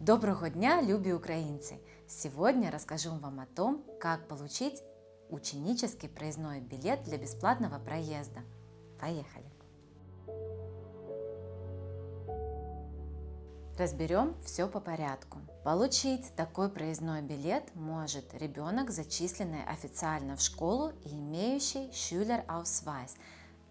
Доброго дня, любі українці! Сегодня расскажу вам о том, как получить ученический проездной билет для бесплатного проезда. Поехали! Разберем все по порядку. Получить такой проездной билет может ребенок, зачисленный официально в школу и имеющий Schüler Ausweis.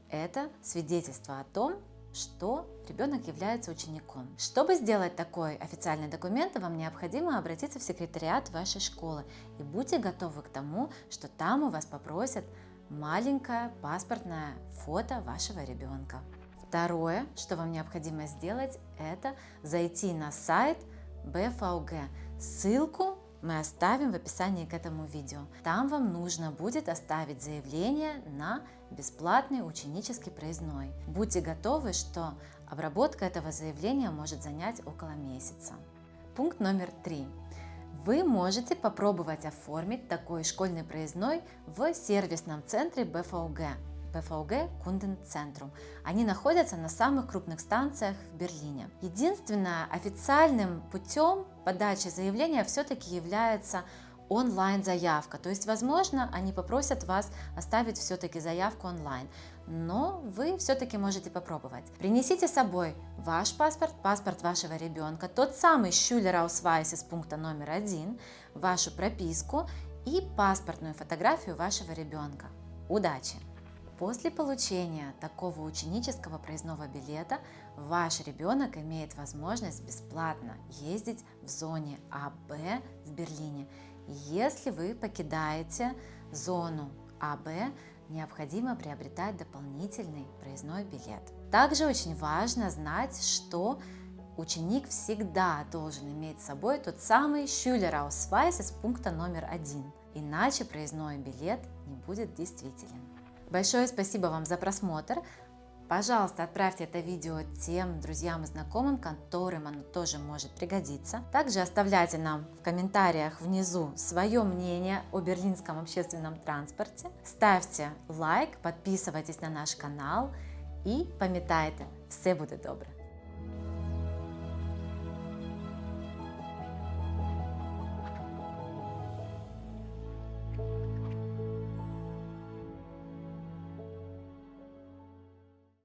Это свидетельство о том, что ребенок является учеником. Чтобы сделать такой официальный документ, вам необходимо обратиться в секретариат вашей школы и будьте готовы к тому, что там у вас попросят маленькое паспортное фото вашего ребенка. Второе, что вам необходимо сделать, это зайти на сайт БФАУГ. Ссылку мы оставим в описании к этому видео. Там вам нужно будет оставить заявление на бесплатный ученический проездной. Будьте готовы, что обработка этого заявления может занять около месяца. Пункт номер три. Вы можете попробовать оформить такой школьный проездной в сервисном центре БФАУГ. БФАУГ Кунденцентрум. Они находятся на самых крупных станциях в Берлине. Единственное, официальным путем подачи заявления все-таки является онлайн-заявка. То есть, возможно, они попросят вас оставить все-таки заявку онлайн, но вы все-таки можете попробовать. Принесите с собой ваш паспорт, паспорт вашего ребенка, тот самый Ausweis из пункта номер один, вашу прописку и паспортную фотографию вашего ребенка. Удачи! После получения такого ученического проездного билета ваш ребенок имеет возможность бесплатно ездить в зоне АБ в Берлине. Если вы покидаете зону АБ, необходимо приобретать дополнительный проездной билет. Также очень важно знать, что ученик всегда должен иметь с собой тот самый Schüler Ausweis из пункта номер один, иначе проездной билет не будет действителен. Большое спасибо вам за просмотр. Пожалуйста, отправьте это видео тем друзьям и знакомым, которым оно тоже может пригодиться. Также оставляйте нам в комментариях внизу свое мнение о берлинском общественном транспорте. Ставьте лайк, подписывайтесь на наш канал и пам'ятайте, все буде добре.